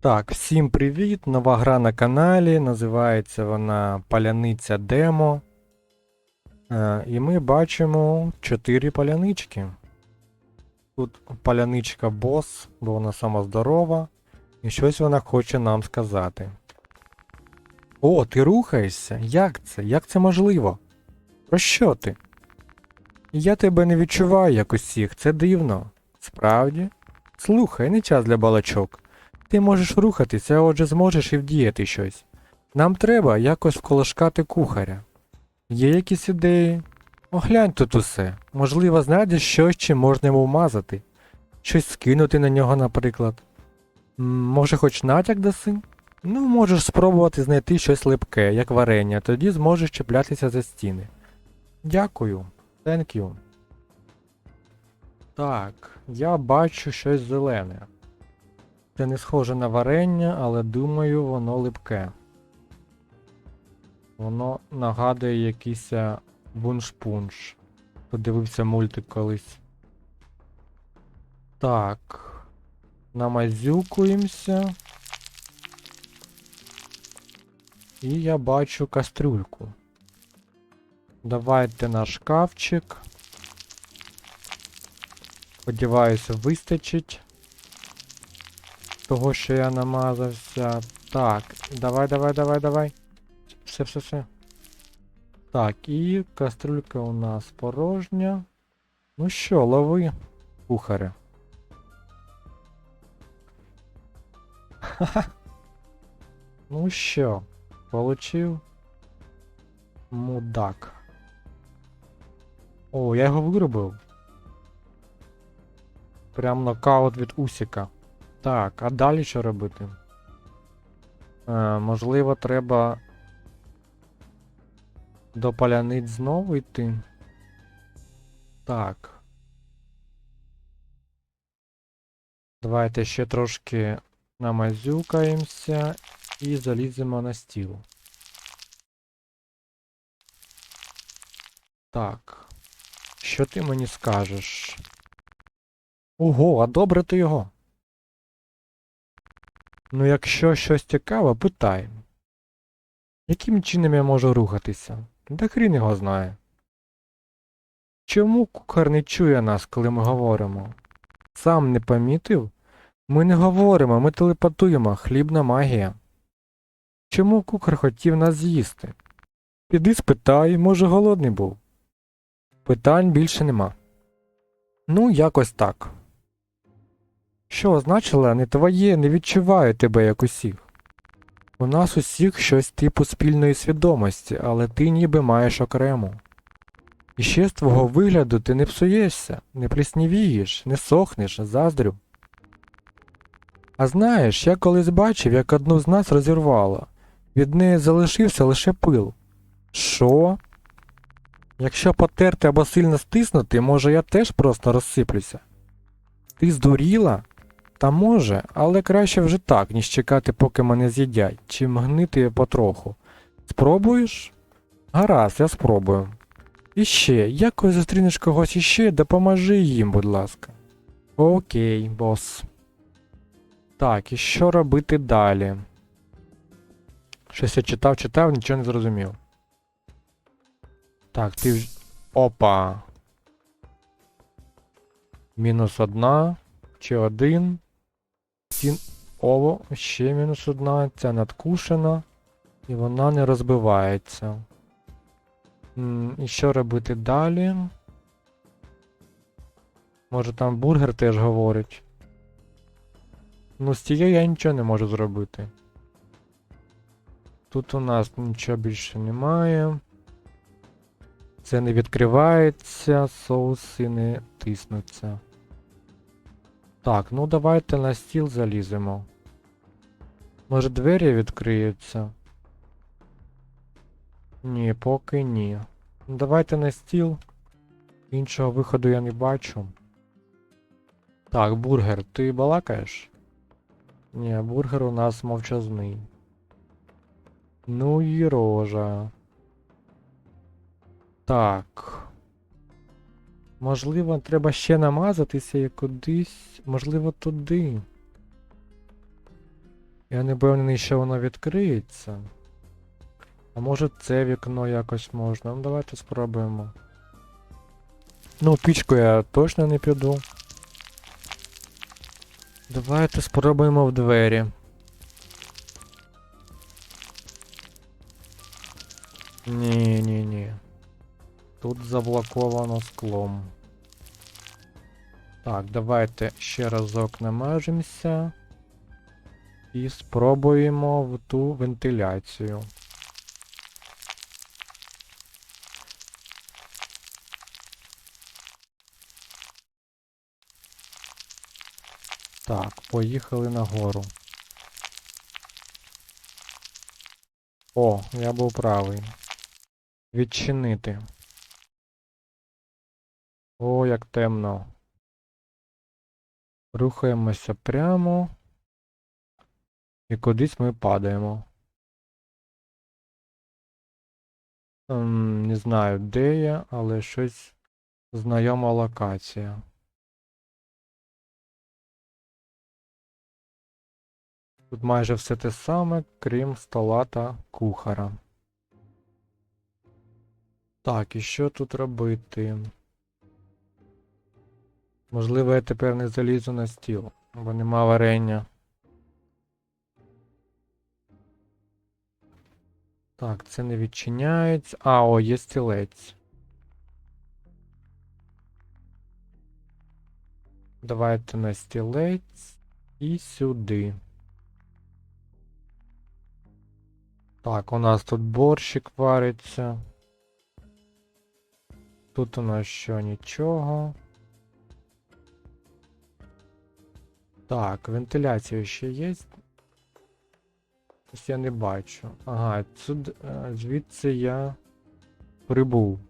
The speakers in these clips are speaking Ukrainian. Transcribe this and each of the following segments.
Так, всім привіт! Нова гра на каналі. Називається вона Паляниця Демо. Е, і ми бачимо 4 палянички. Тут паляничка бос, бо вона сама здорова. І щось вона хоче нам сказати. О, ти рухаєшся? Як це? Як це можливо? Про що ти? Я тебе не відчуваю як усіх, це дивно. Справді? Слухай, не час для балачок. Ти можеш рухатися, отже зможеш і вдіяти щось. Нам треба якось вколошкати кухаря. Є якісь ідеї? Оглянь тут усе. Можливо, знайдеш щось, чим можна йому вмазати. Щось скинути на нього, наприклад. Може, хоч натяк даси? Ну, можеш спробувати знайти щось липке, як варення, тоді зможеш чіплятися за стіни. Дякую. Thank you. Так, я бачу щось зелене. Це не схоже на варення, але думаю, воно липке. Воно нагадує якийсь а, бунш-пунш. Подивився мультик колись. Так. Намазюкуємося. І я бачу кастрюльку. Давайте на шкафчик. Сподіваюся, вистачить того, що я намазався. Так, давай, давай, давай, давай. Все, все, все. Так, і кастрюлька у нас порожня. Ну що, лови, кухаре. Ха-ха. Ну що, получив? Мудак. О, я його виробив. Прям нокаут від Усіка. Так, а далі що робити? Е, можливо, треба до паляниць знову йти. Так. Давайте ще трошки намазюкаємося і заліземо на стіл. Так. Що ти мені скажеш? Ого, а добре ти його. Ну, якщо щось цікаве, питай. Яким чином я можу рухатися? Да хрін його знає. Чому кухар не чує нас, коли ми говоримо? Сам не помітив? Ми не говоримо, ми телепатуємо, хлібна магія. Чому кухар хотів нас з'їсти? Піди спитай, може голодний був. Питань більше нема. Ну, якось так. Що означало не твоє, не відчуваю тебе як усіх. У нас усіх щось типу спільної свідомості, але ти ніби маєш окрему. І ще з твого вигляду ти не псуєшся, не пліснівієш, не сохнеш, заздрю. А знаєш, я колись бачив, як одну з нас розірвало. Від неї залишився лише пил. Що? Якщо потерти або сильно стиснути, може я теж просто розсиплюся. Ти здуріла? Та може, але краще вже так, ніж чекати, поки мене з'їдять, чи гнити потроху. Спробуєш? Гаразд, я спробую. І ще, якось зустрінеш когось іще, допоможи їм, будь ласка. Окей, бос. Так, і що робити далі? Щось я читав, читав, нічого не зрозумів. Так, ти вже. Опа. Мінус одна. Чи один. Стін. Ово, ще мінус одна. Ця надкушена. І вона не розбивається. І що робити далі? Може там бургер теж говорить. Ну, з тією я нічого не можу зробити. Тут у нас нічого більше немає. Це не відкривається, соуси не тиснуться. Так, ну давайте на стіл заліземо. Може двері відкриються? Ні, поки ні. Ну давайте на стіл. Іншого виходу я не бачу. Так, бургер, ти балакаєш? Ні, бургер у нас мовчазний. Ну і рожа. Так. Можливо, треба ще намазатися і кудись. Можливо, туди. Я не певний, що воно відкриється. А може це вікно якось можна. Ну давайте спробуємо. Ну, пічку я точно не піду. Давайте спробуємо в двері. Ні. Тут заблоковано склом. Так, давайте ще разок намажемося. І спробуємо в ту вентиляцію. Так, поїхали нагору. О, я був правий. Відчинити. О, як темно. Рухаємося прямо. І кудись ми падаємо. Ем, не знаю, де я, але щось знайома локація. Тут майже все те саме, крім стола та кухара. Так, і що тут робити? Можливо, я тепер не залізу на стіл, бо нема варення. Так, це не відчиняється. А, о, є стілець. Давайте на стілець і сюди. Так, у нас тут борщик вариться. Тут у нас що нічого. Так, вентиляція ще є. Ось я не бачу. Ага, сюди, е, звідси я прибув.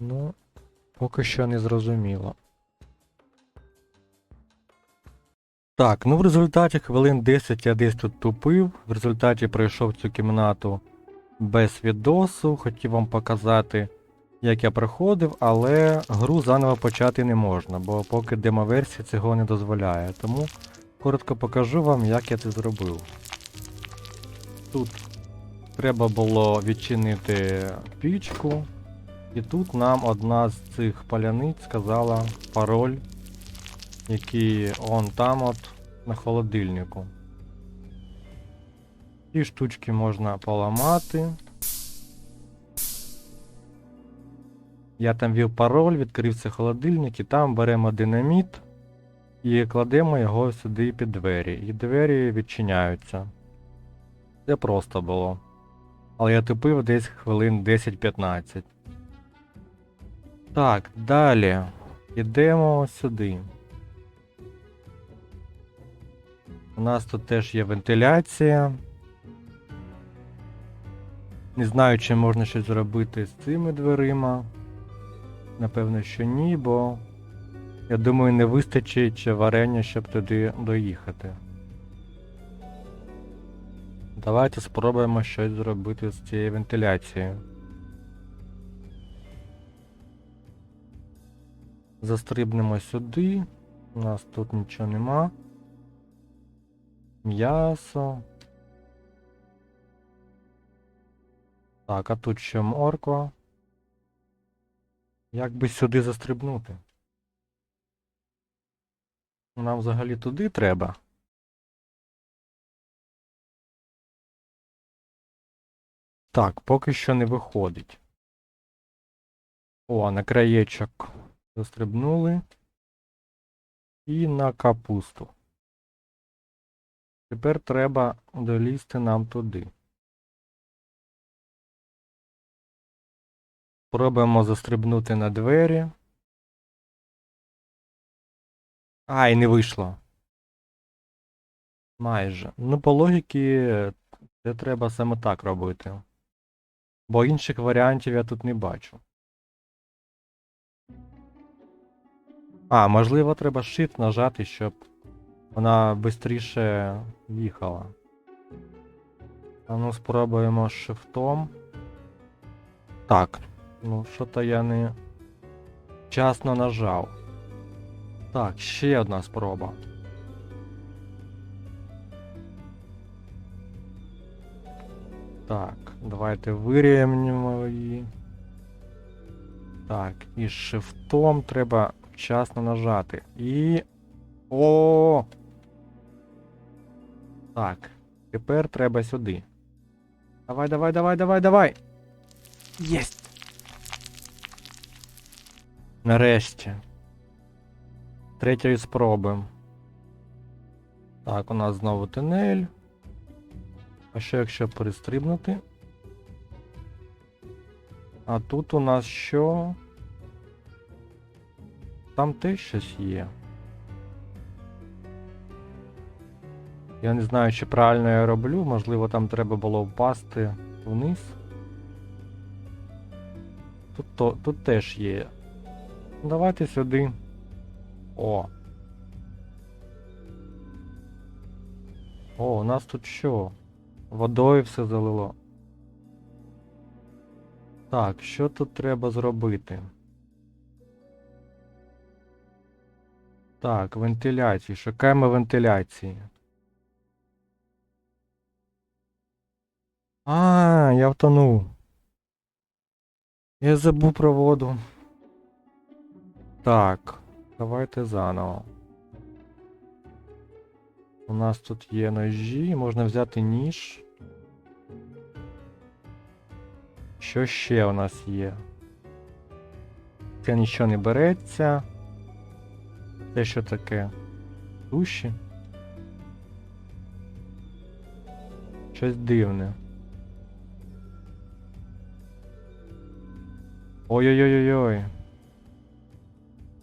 Ну, поки що не зрозуміло. Так, ну в результаті хвилин 10 я десь тут тупив. В результаті пройшов цю кімнату без відосу. Хотів вам показати, як я проходив, але гру заново почати не можна, бо поки демо-версія цього не дозволяє. Тому коротко покажу вам, як я це зробив. Тут треба було відчинити пічку, і тут нам одна з цих паляниць сказала пароль, який он там от на холодильнику. Ці штучки можна поламати. Я там ввів пароль, відкрився холодильник і там беремо динаміт і кладемо його сюди під двері. І двері відчиняються. Це просто було. Але я тупив десь хвилин 10-15. Так, далі. Йдемо сюди. У нас тут теж є вентиляція. Не знаю, чи можна щось зробити з цими дверима. Напевно, що ні, бо я думаю, не вистачить варення, щоб туди доїхати. Давайте спробуємо щось зробити з цією вентиляцією. Застрибнемо сюди. У нас тут нічого нема. М'ясо. Так, а тут ще морква. Як би сюди застрибнути? Нам взагалі туди треба. Так, поки що не виходить. О, на краєчок застрибнули. І на капусту. Тепер треба долізти нам туди. Пробуємо застрибнути на двері. Ай, не вийшло. Майже. Ну, по логіки, це треба саме так робити. Бо інших варіантів я тут не бачу. А, можливо, треба Shift нажати, щоб вона швидше їхала. А ну спробуємо шифтом. Так. Ну, що то я не вчасно нажав. Так, ще одна спроба. Так, давайте вирівнюємо її. Так, і шифтом треба вчасно нажати. І... О! Так, тепер треба сюди. Давай, давай, давай, давай, давай! Єсть! Нарешті. Третьої спроби. Так, у нас знову тунель. А що якщо перестрибнути? А тут у нас що? Там теж щось є. Я не знаю, чи правильно я роблю, можливо там треба було впасти вниз. Тут, то, тут теж є. Давайте сюди. О. О, у нас тут що? Водою все залило. Так, що тут треба зробити? Так, вентиляції. Шукаємо вентиляції. А, я втонув. Я забув про воду. Так, давайте заново. У нас тут є ножі, можна взяти ніж. Що ще у нас є? Це нічого не береться. Це що таке? Душі? Щось дивне. Ой-ой-ой-ой-ой.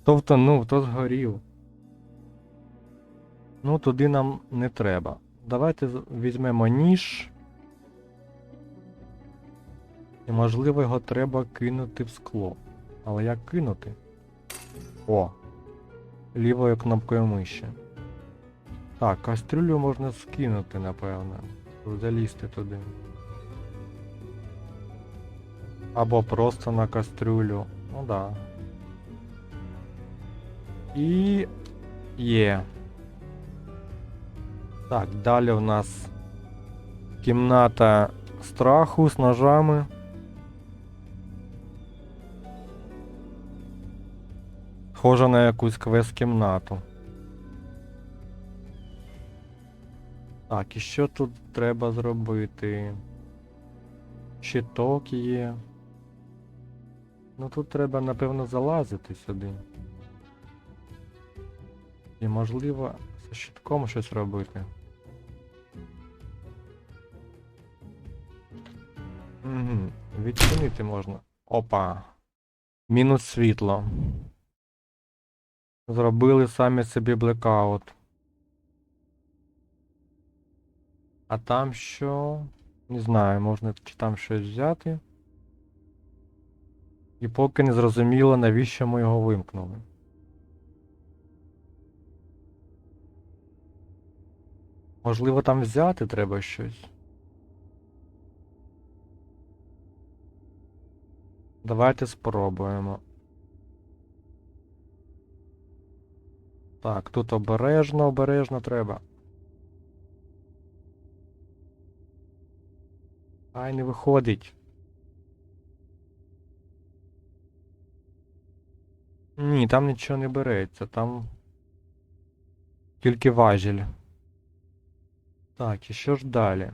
Хто втонув, хто згорів. Ну, туди нам не треба. Давайте візьмемо ніж. І можливо його треба кинути в скло. Але як кинути? О! Лівою кнопкою миші. Так, кастрюлю можна скинути, напевно. Залізти туди. Або просто на кастрюлю. Ну да. І є. Так, далі у нас кімната страху з ножами. Схожа на якусь квест-кімнату. Так, і що тут треба зробити? Щиток є. Ну тут треба, напевно, залазити сюди. І можливо зі щитком щось робити. Угу. Відчинити можна. Опа. Мінус світло. Зробили самі собі блекаут. А там що? Не знаю, можна чи там щось взяти. І поки не зрозуміло, навіщо ми його вимкнули. Можливо, там взяти треба щось. Давайте спробуємо. Так, тут обережно, обережно треба. Ай, не виходить. Ні, там нічого не береться, там тільки важіль. Так, і що ж далі?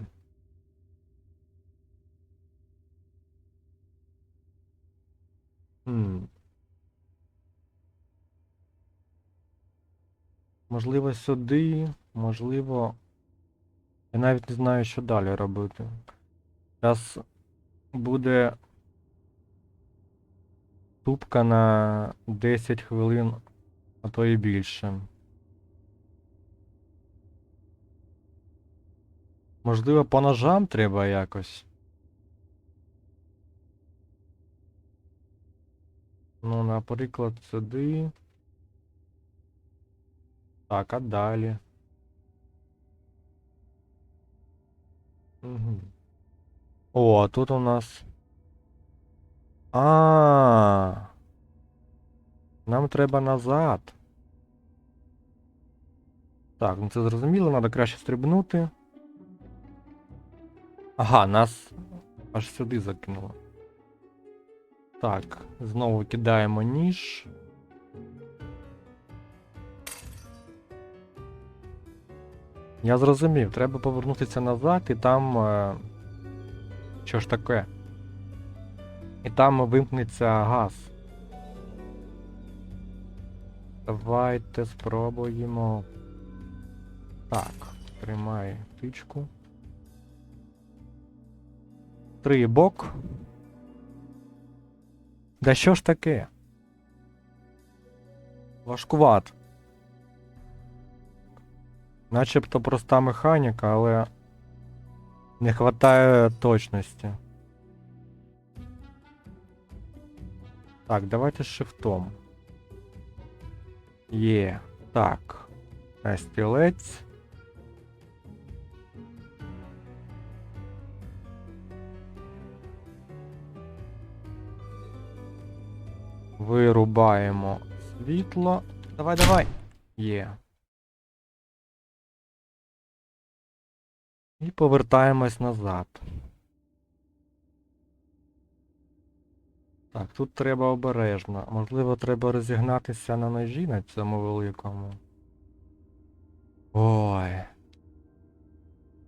Хм. Можливо, сюди, можливо. Я навіть не знаю, що далі робити. Зараз буде тупка на 10 хвилин, а то і більше. Можливо, по ножам треба якось. Ну, наприклад, сюди. Так, а далі. Угу. О, а тут у нас. А. Нам треба назад. Так, ну це зрозуміло, треба краще стрибнути. Ага, нас аж сюди закинуло. Так, знову кидаємо ніж. Я зрозумів, треба повернутися назад і там. Е... Що ж таке? І там вимкнеться газ. Давайте спробуємо. Так, тримай тичку. Три бок. Да що ж таке? Важкуват. Начебто проста механіка, але не хватає точності. Так, давайте з шифтом. Є. Так. Е, Стілець. Вирубаємо світло. Давай, давай. Є. І повертаємось назад. Так, тут треба обережно. Можливо, треба розігнатися на ножі на цьому великому. Ой.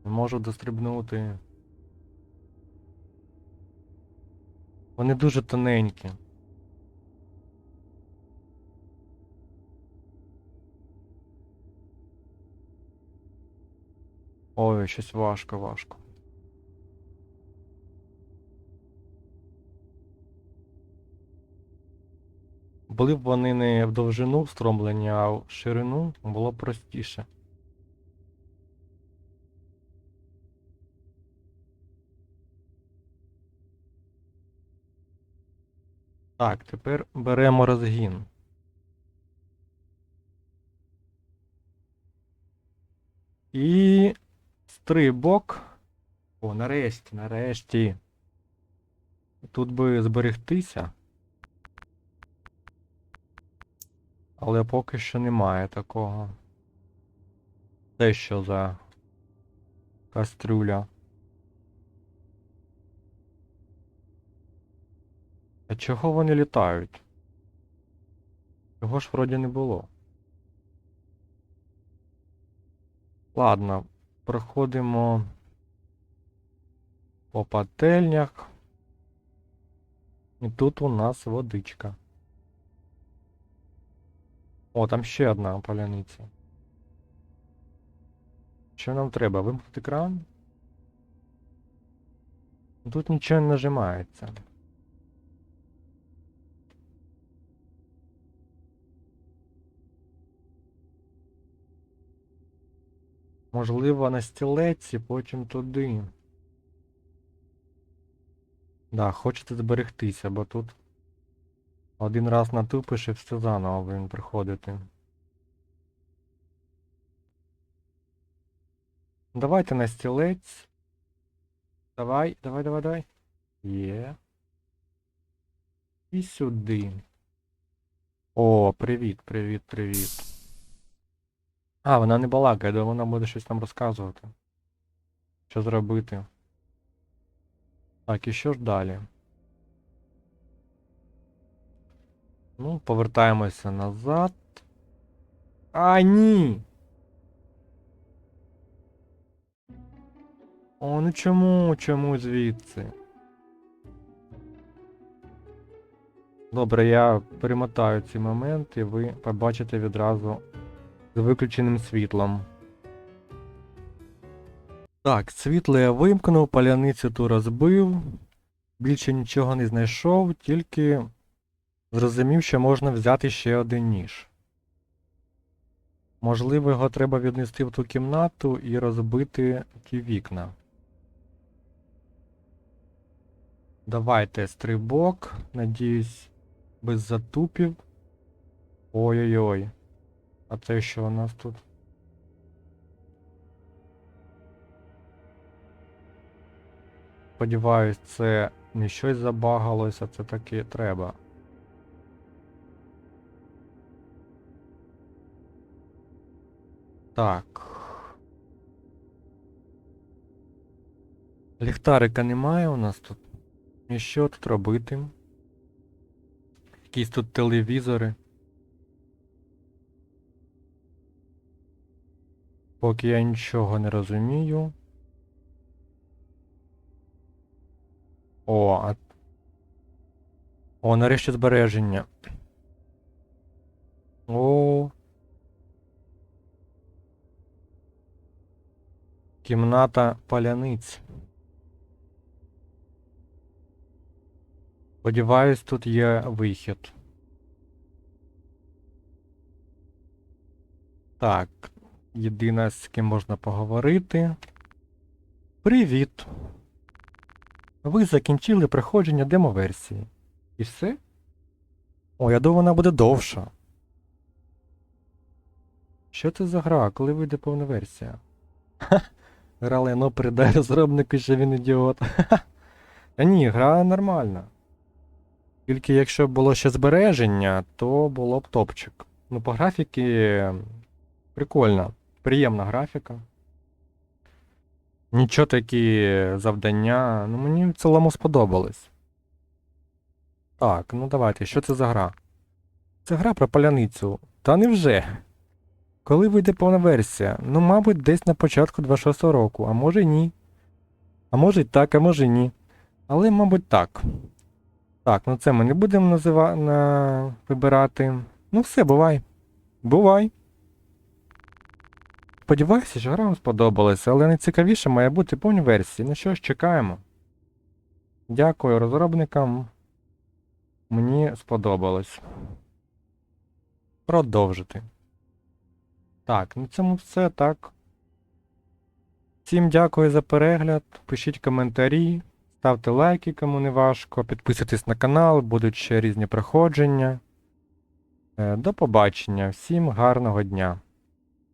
Не можу дострибнути. Вони дуже тоненькі. Ой, щось важко, важко. Були б вони не в довжину встромлені, а в ширину було б простіше. Так, тепер беремо розгін. І стрибок. О, нарешті, нарешті. Тут би зберегтися. Але поки що немає такого. Це що за кастрюля? А чого вони літають? Його ж вроді не було. Ладно, проходимо по пательнях. І тут у нас водичка. О, там ще одна паляниця. Що нам треба? Вимкнути кран? Тут нічого не нажимається. Можливо, на стілець і потім туди. Да, хочете зберегтися, бо тут один раз натупиш і все заново блін, приходити. Давайте на стілець. Давай, давай, давай, давай. Є. І сюди. О, привіт, привіт, привіт. А, вона не балакає, да вона буде щось нам розказувати. Що зробити? Так, і що ж далі? Ну, повертаємося назад. А, ні! О, ну чому, чому звідси? Добре, я перемотаю ці моменти, і ви побачите відразу з виключеним світлом. Так, світло я вимкнув, паляницю ту розбив. Більше нічого не знайшов, тільки зрозумів, що можна взяти ще один ніж. Можливо, його треба віднести в ту кімнату і розбити ті вікна. Давайте стрибок. Надіюсь, без затупів. Ой-ой-ой. А це що у нас тут? Сподіваюсь, це не щось забагалося, це таки треба. Так. Ліхтарика немає у нас тут. І що тут робити? Якісь тут телевізори. Поки я нічого не розумію. О, а... О, нарешті збереження. О. Кімната паляниць. Сподіваюсь, тут є вихід. Так, єдине, з ким можна поговорити. Привіт! Ви закінчили проходження демоверсії. І все? О, я думаю, вона буде довша. Що це за гра, коли вийде повна версія? Ха, грали, ну передай розробнику, що він ідіот. Та ні, гра нормальна. Тільки якщо б було ще збереження, то було б топчик. Ну, по графіки прикольно. Приємна графіка. Нічого такі завдання. Ну мені в цілому сподобалось. Так, ну давайте, що це за гра? Це гра про паляницю. Та невже? Коли вийде повна версія? Ну, мабуть, десь на початку 26 року, а може ні. А може й так, а може ні. Але, мабуть, так. Так, ну це ми не будемо назива... на... вибирати. Ну все, бувай. Бувай. Сподіваюся, що гра вам сподобалася, але найцікавіше має бути повні версії. Ну що ж, чекаємо. Дякую розробникам. Мені сподобалось. Продовжити. Так, на цьому все так. Всім дякую за перегляд. Пишіть коментарі, ставте лайки, кому не важко, підписуйтесь на канал, будуть ще різні проходження. Е, До побачення, всім гарного дня!